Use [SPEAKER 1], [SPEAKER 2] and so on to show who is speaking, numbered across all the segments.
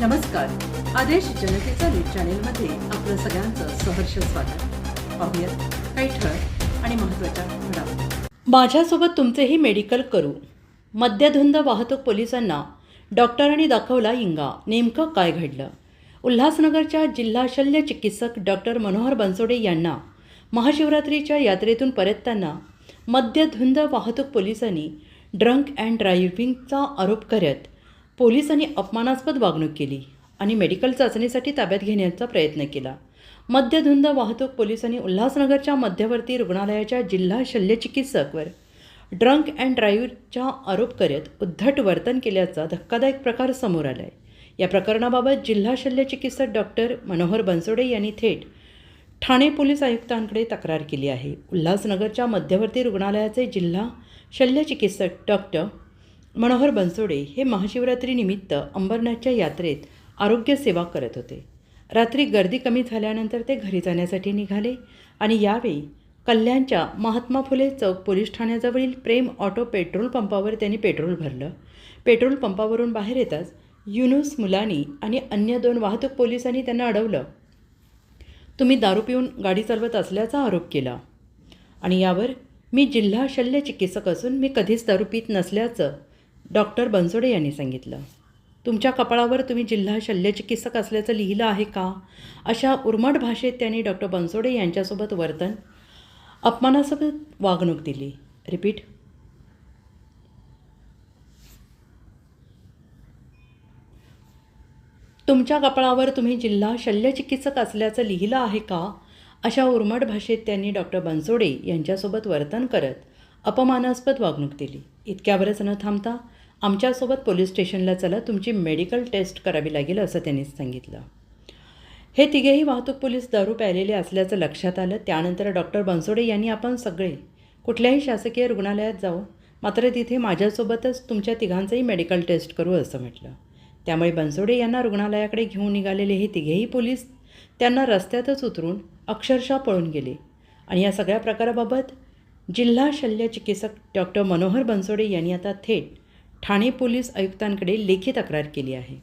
[SPEAKER 1] नमस्कार. आदेश जनतेचा न्यूज चॅनेलमध्ये आपलं सगळ्यांचं सहर्ष स्वागत. पाहूयात काही ठळक आणि महत्त्वाच्या घडामोडी. माझ्यासोबत तुमचेही मेडिकल करू. मद्यधुंद वाहतूक पोलिसांना डॉक्टरांनी दाखवला इंगा. नेमकं काय घडलं? उल्हासनगरच्या जिल्हा शल्य चिकित्सक डॉक्टर मनोहर बनसोडे यांना महाशिवरात्रीच्या यात्रेतून परतताना मद्यधुंद वाहतूक पोलिसांनी ड्रंक अँड ड्रायव्हिंगचा आरोप करत पोलिसांनी अपमानास्पद वागणूक केली आणि मेडिकल चाचणीसाठी ताब्यात घेण्याचा प्रयत्न केला. मद्यधुंद वाहतूक पोलिसांनी उल्हासनगरच्या मध्यवर्ती रुग्णालयाच्या जिल्हा शल्यचिकित्सकवर ड्रंक अँड ड्राईव्हचा आरोप करत उद्धट वर्तन केल्याचा धक्कादायक प्रकार समोर आला आहे या प्रकरणाबाबत जिल्हा शल्यचिकित्सक डॉक्टर मनोहर बनसोडे यांनी थेट ठाणे पोलीस आयुक्तांकडे तक्रार केली आहे. उल्हासनगरच्या मध्यवर्ती रुग्णालयाचे जिल्हा शल्यचिकित्सक डॉक्टर मनोहर बनसोडे हे महाशिवरात्रीनिमित्त अंबरनाथच्या यात्रेत आरोग्य सेवा करत होते. रात्री गर्दी कमी झाल्यानंतर ते घरी जाण्यासाठी निघाले आणि यावेळी कल्याणच्या महात्मा फुले चौक पोलीस ठाण्याजवळील प्रेम ऑटो पेट्रोल पंपावर त्यांनी पेट्रोल भरलं. पेट्रोल पंपावरून बाहेर येताच युनुस मुलानी आणि अन्य दोन वाहतूक पोलिसांनी त्यांना अडवलं. तुम्ही दारू पिऊन गाडी चालवत असल्याचा आरोप केला. आणि यावर मी जिल्हा शल्य चिकित्सक असून मी कधीच दारू पित नसल्याचं डॉक्टर बनसोडे यांनी सांगितलं. तुमच्या कपाळावर तुम्ही जिल्हा शल्यचिकित्सक असल्याचं लिहिलं आहे का? अशा उर्मट भाषेत त्यांनी डॉक्टर बनसोडे यांच्यासोबत वर्तन अपमानास्पद वागणूक दिली. रिपीट. तुमच्या कपाळावर तुम्ही जिल्हा शल्यचिकित्सक असल्याचं लिहिलं आहे का? अशा उर्मट भाषेत त्यांनी डॉक्टर बनसोडे यांच्यासोबत वर्तन करत अपमानास्पद वागणूक दिली. इतक्यावरच न थांबता आमच्यासोबत पोलीस स्टेशनला चला तुमची मेडिकल टेस्ट करावी लागेल असं त्यांनी सांगितलं. हे तिघेही वाहतूक पोलीस दारू प्यायलेले असल्याचं लक्षात आलं. त्यानंतर डॉक्टर बनसोडे यांनी आपण सगळे कुठल्याही शासकीय रुग्णालयात जाऊ मात्र तिथे माझ्यासोबतच तुमच्या तिघांचंही मेडिकल टेस्ट करू असं म्हटलं. त्यामुळे बनसोडे यांना रुग्णालयाकडे घेऊन निघालेले हे तिघेही पोलीस त्यांना रस्त्यातच उतरून अक्षरशः पळून गेले. आणि या सगळ्या प्रकाराबाबत जिल्हा शल्य चिकित्सक डॉक्टर मनोहर बनसोडे यांनी आता थेट ठाणे पोलीस आयुक्तांकडे लेखी तक्रार केली आहे.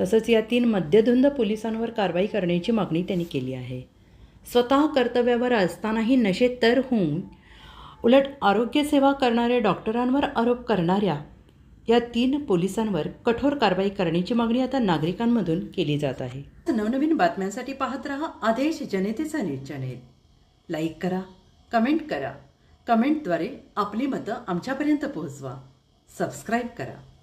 [SPEAKER 1] तसंच या तीन मद्यधुंद पोलिसांवर कारवाई करण्याची मागणी त्यांनी केली आहे. स्वतः कर्तव्यावर असतानाही नशेत तर होऊन उलट आरोग्यसेवा करणाऱ्या डॉक्टरांवर आरोप करणाऱ्या या तीन पोलिसांवर कठोर कारवाई करण्याची मागणी आता नागरिकांमधून केली जात आहे. नवनवीन बातम्यांसाठी पाहत रहा आदेश जनतेचा न्यूज चॅनेल. लाईक करा कमेंट करा. कमेंटद्वारे आपली मतं आमच्यापर्यंत पोहोचवा. सबस्क्राईब करा.